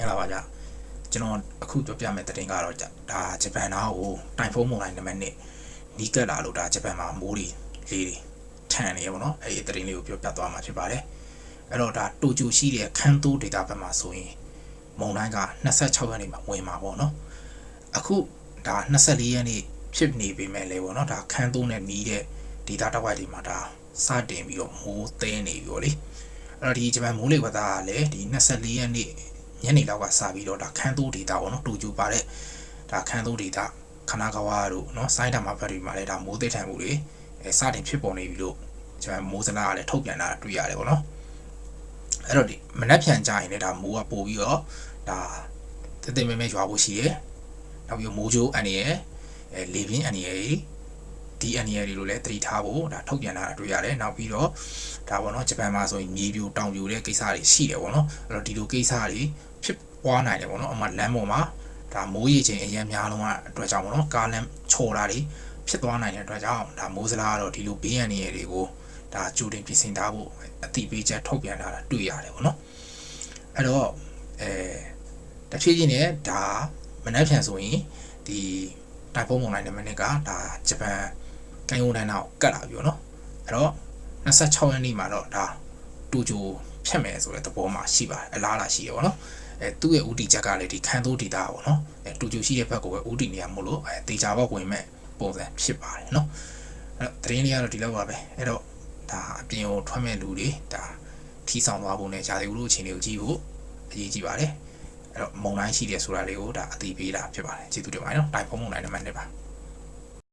င်္ဂလာပါဗျကျွန်တော်အခုပြောပြမယ့်သတင်းကတော့ဒါဂျပန်သားကိုတိုင်ဖုန်းမုန်တိုင်းနံပါတ်1နီးကပ်လာလို့ဒါဂျပန်မှာမိုးတွေလေးတွေထန်နေရပါတော့အဲ့ဒီသတင်းလေးကိုပြောပြသွားမှာဖြစ်ပါတယ်အဲ့တော့ဒါတိုကျိုရှိတဲ့ခန်းတိုးဒေတာဘက်မှာဆိုရင်မုန်တိုင်းက26ရက်နေ့မှာဝင်မှာပေါ့နော်အခုဒါ24ရက်နေ့ဖြစ်နေပြီမဲ့လေပေါ့နော်ဒါခန်းတိုးနဲ့နီးတဲ့ဒေတာတစ်ဝိုက်ဒီမှာဒါစတင်ပြီးတော့မိုးသိမ်းနေပြီပေါ့လေအဲ့တော့ဒီဂျပန်မိုးလေဝသကလည်းဒီ24ရက်နေ့ ညနေလောက်ကစပြီးတော့ဒါခန်းသိုးဒေတာပေါ့နော်တူကျူပါတဲ့ဒါခန်းသိုးဒေတာခနာကဝါတို့နော်စိုင်းတမဘက်တွေမှာလည်းဒါမိုးသိထန်မှုတွေအဲစတင်ဖြစ်ပေါ်နေပြီလို့ကျွန်တော်မိုးစနာကလည်းထုတ်ပြန်လာတာတွေ့ရတယ်ပေါ့နော်အဲ့တော့ဒီမနက်ဖြန်ကြရင်လည်းဒါမိုးကပို့ပြီးတော့ဒါတသိမဲမဲရွာဖို့ရှိတယ်နောက်ပြီးမိုးကြိုးအန်ရယ်အဲလေပြင်းအန်ရယ်ဒီအန်ရယ်တွေလို့လည်းသတိထားဖို့ဒါထုတ်ပြန်လာတာတွေ့ရတယ်နောက်ပြီးတော့ဒါပေါ့နော်ဂျပန်မှာဆိုရင်မြေပြိုတောင်ပြိုတဲ့ကိစ္စတွေရှိတယ်ပေါ့နော်အဲ့တော့ဒီလိုကိစ္စတွေ ဖြစ်ပွားနိုင်တယ်ပေါ့နော်အမှလမ်းပေါ်မှာဒါမိုးရေချိန်အရင်များလုံးကအတွက်ကြောင့်ပေါ့နော်ကားလမ်းချော်တာတွေဖြစ်သွားနိုင်တဲ့အတွက်ကြောင့်ဒါမိုးစလားကတော့ဒီလိုဘေးရန်နေရတွေကိုဒါကြိုတင်ပြင်ဆင်ထားဖို့အတိပေးချက်ထုတ်ပြန်လာတာတွေ့ရတယ်ပေါ့နော်အဲ့တော့အဲတဖြည်းဖြည်းနဲ့ဒါမနှက်ဖြန်ဆိုရင်ဒီတိုင်ဖုန်းမုန်တိုင်းနံပါတ်1ကဒါဂျပန်ကင်ယိုတန်းတော့ကတ်လာပြီပေါ့နော်အဲ့တော့26ရက်နေ့မှာတော့ဒါတူဂျို ဖြတ်မယ်ဆိုတဲ့သဘောမှာရှိပါတယ်အလားအလာရှိရပါတော့အဲသူ့ရဲ့ဥတီချက်ကလည်းဒီခန်းသိုးဒေတာပေါ့နော်အဲတူဂျိုရှိတဲ့ဘက်ကိုပဲဥတီနေရမို့လို့အဲတေချာဘောက်ဝင်မဲ့ပုံစံဖြစ်ပါတယ်နော်အဲ့တော့သတင်းလေးကတော့ဒီလောက်ပါပဲအဲ့တော့ဒါအပြင်ကိုထွက်မဲ့လူတွေဒါထီဆောင်သွားဖို့နဲ့ဂျာတီဦးတို့အခြေအနေကိုကြည့်ဖို့အရေးကြီးပါတယ်အဲ့တော့မုံတိုင်းရှိတယ်ဆိုတာလေးကိုဒါအသိပေးတာဖြစ်ပါတယ်ကျေးဇူးတင်ပါတယ်နော်တိုင်ဖုန်းမုံတိုင်းနံပါတ်1ပါ